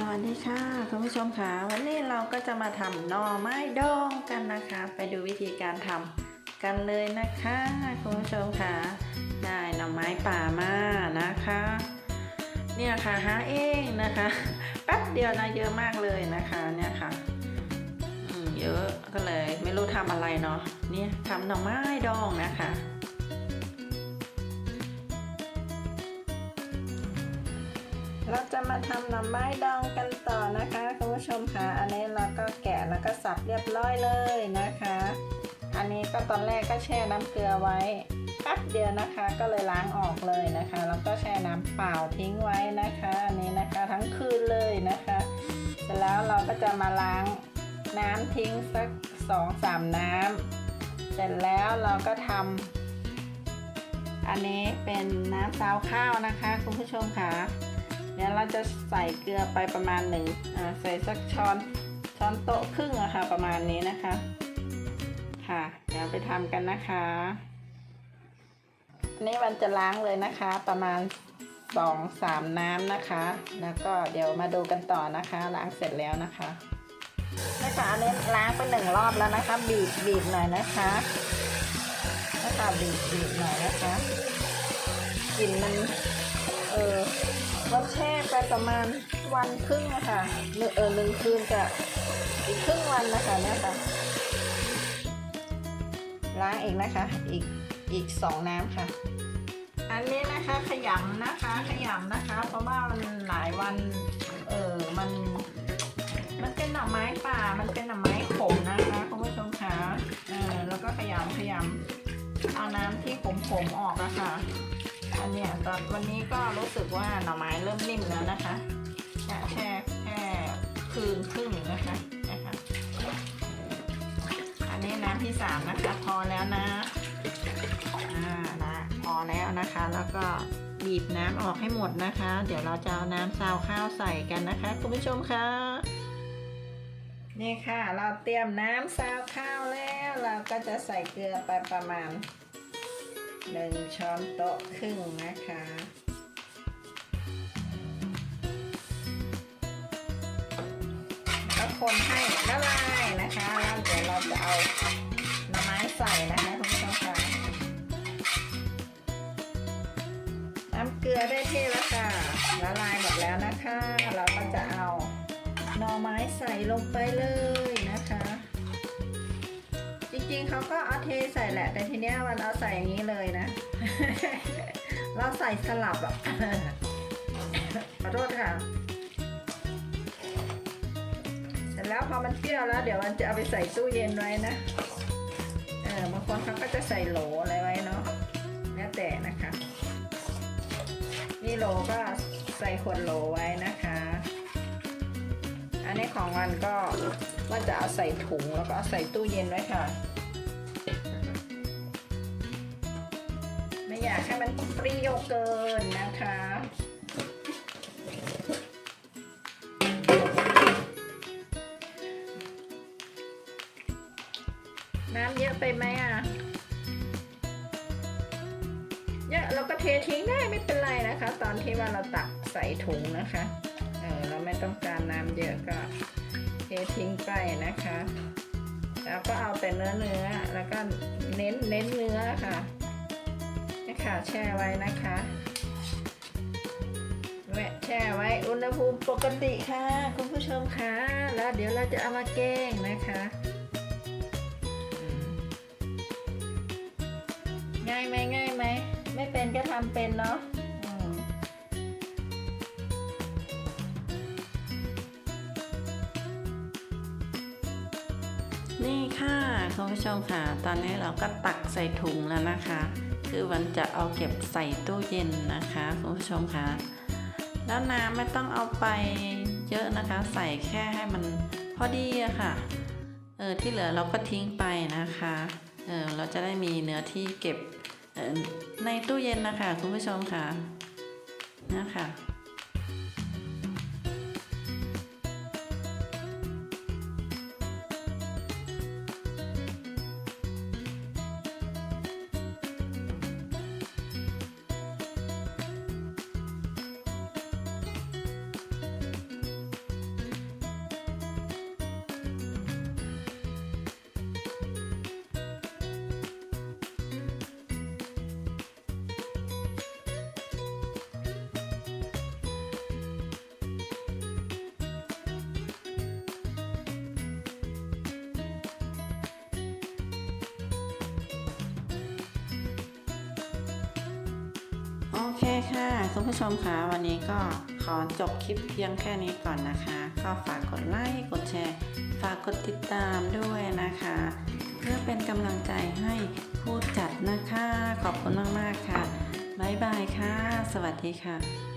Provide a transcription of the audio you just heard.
สวัสดีค่ะคุณผู้ชมค่ะ วันนี้เราก็จะมาทำหน่อไม้ดองกันนะคะ ไปดูวิธีการทำกันเลยนะคะคุณผู้ชมค่ะ ได้หน่อไม้ป่ามานะคะ เนี่ยค่ะหาเองนะคะแป๊บเดียวนะเยอะมากเลยนะคะเนี่ยค่ะอืมเยอะก็เลยไม่รู้ทำอะไรเนาะเนี่ยทำหน่อไม้ดองนะคะ เราจะมาทำหน่อไม้ดองกันต่อนะคะคุณผู้ชมค่ะอันนี้เราก็แกะแล้วก็สับเรียบร้อยเลยนะคะ อันนี้ก็ตอนแรกก็แช่น้ำเกลือไว้แป๊บเดียวนะคะ ก็เลยล้างออกเลยนะคะแล้วก็แช่น้ำเปล่าทิ้งไว้นะคะอันนี้นะคะทั้งคืนเลยนะคะเสร็จแล้วเราก็จะมาล้างน้ำทิ้งสักสองสามน้ำเสร็จแล้วเราก็ทำอันนี้เป็นน้ำซาวข้าวนะคะ คุณผู้ชมค่ะ เดี๋ยเราจะใส่เกลือไปประมาณหนึ่งอ่าใส่สักช้อนช้อนโต๊ะครึ่งอะค่ะประมาณนี้นะคะ ค่ะ เดี๋ยวไปทำกันนะคะอันนี้มันจะล้างเลยนะคะ ประมาณสองสามน้ำนะคะ แล้วก็เดี๋ยวมาดูกันต่อนะคะล้างเสร็จแล้วนะคะนะคะอันนี้ล้างไปหนึ่งรอบแล้วนะคะ บีบบีบหน่อยนะคะนะคะบีบบีบหน่อยนะคะกลิ่นมันเออ เราแช่ไปประมาณวันครึ่งนะคะหนึ่งเออหนึ่งคืนจะอีกครึ่งวันนะคะเนี่ยค่ะล้างอีกนะคะ อีกอีกสองน้ำค่ะ อันนี้นะคะขยำนะคะขยำนะคะ เพราะว่ามันหลายวันเออมัน มันเป็นหน่อไม้ป่า มันเป็นหน่อไม้ขมนะคะคุณผู้ชมคะเออแล้วก็ขยำขยำเอาน้ำที่ขมๆออกอะค่ะ อันเนี้ยตอนวันนี้ก็รู้สึกว่าหน่อไม้เริ่มนิ่มแล้วนะคะแช่แช่แค่คืนครึ่งนะคะนะคะอันนี้น้ำที่สามนะคะพอแล้วนะอ่านะพอแล้วนะคะ แล้วก็บีบน้ำออกให้หมดนะคะ เดี๋ยวเราจะเอาน้ำซาวข้าวใส่กันนะคะคุณผู้ชมคะนี่ค่ะ เราเตรียมน้ำซาวข้าวแล้ว เราก็จะใส่เกลือไปประมาณ หนึ่งช้อนโต๊ะครึ่งนะคะแล้วคนให้ละลายนะคะแล้วเดี๋ยวเราจะเอาหน่อไม้ใส่นะคะคุณผู้ชมค่ะน้ำเกลือได้ที่แล้วค่ะละลายหมดแล้วนะคะ เราก็จะเอาหน่อไม้ใส่ลงไปเลย จริงๆเขาก็เอาเทใส่แหละ แต่ทีเนี้ยมันเอาใส่อย่างนี้เลยนะ เราใส่สลับอะขอโทษค่ะเสร็จแล้วพอมันเปรี้ยวแล้ว เดี๋ยวมันจะเอาไปใส่ตู้เย็นไว้นะเออบางคนเขาก็จะใส่โหลอะไรไว้เนาะแล้วแต่นะคะนี่โหลก็ใส่ขวดโหลไว้นะคะ อันนี้ของวันก็ว่าจะเอาใส่ถุงแล้วก็เอาใส่ตู้เย็นไว้ค่ะ อยากให้มันเปรี้ยวเกินนะคะน้ำเยอะไปไหมอะ เยอะเราก็เททิ้งได้ไม่เป็นไรนะคะ ตอนที่ว่าเราตักใส่ถุงนะคะ เออเราไม่ต้องการน้ำเยอะก็เททิ้งไปนะคะ แล้วก็เอาแต่เนื้อเนื้อแล้วก็เน้นเน้นเนื้อค่ะ ค่ะ แช่ไว้นะคะแวะแช่ไว้อุณหภูมิปกติค่ะ คุณผู้ชมคะแล้วเดี๋ยวเราจะเอามาแกงนะคะง่ายไหมง่ายไหมไม่เป็นก็ทำเป็นเนาะนี่ค่ะคุณผู้ชมค่ะ ตอนนี้เราก็ตักใส่ถุงแล้วนะคะ คือมันจะเอาเก็บใส่ตู้เย็นนะคะคุณผู้ชมค่ะแล้วน้ำไม่ต้องเอาไปเยอะนะคะ ใส่แค่ให้มันพอดีอะค่ะเออที่เหลือเราก็ทิ้งไปนะคะเออเราจะได้มีเนื้อที่เก็บออในตู้เย็นนะคะคุณผู้ชมค่ะนะคะ โอเคค่ะ คุณผู้ชมคะวันนี้ก็ขอจบคลิปเพียงแค่นี้ก่อนนะคะ ก็ฝากกดไลค์กดแชร์ ฝากกดติดตามด้วยนะคะ เพื่อเป็นกำลังใจให้ผู้จัดนะคะ ขอบคุณมากๆค่ะ บ๊ายบายค่ะ สวัสดีค่ะ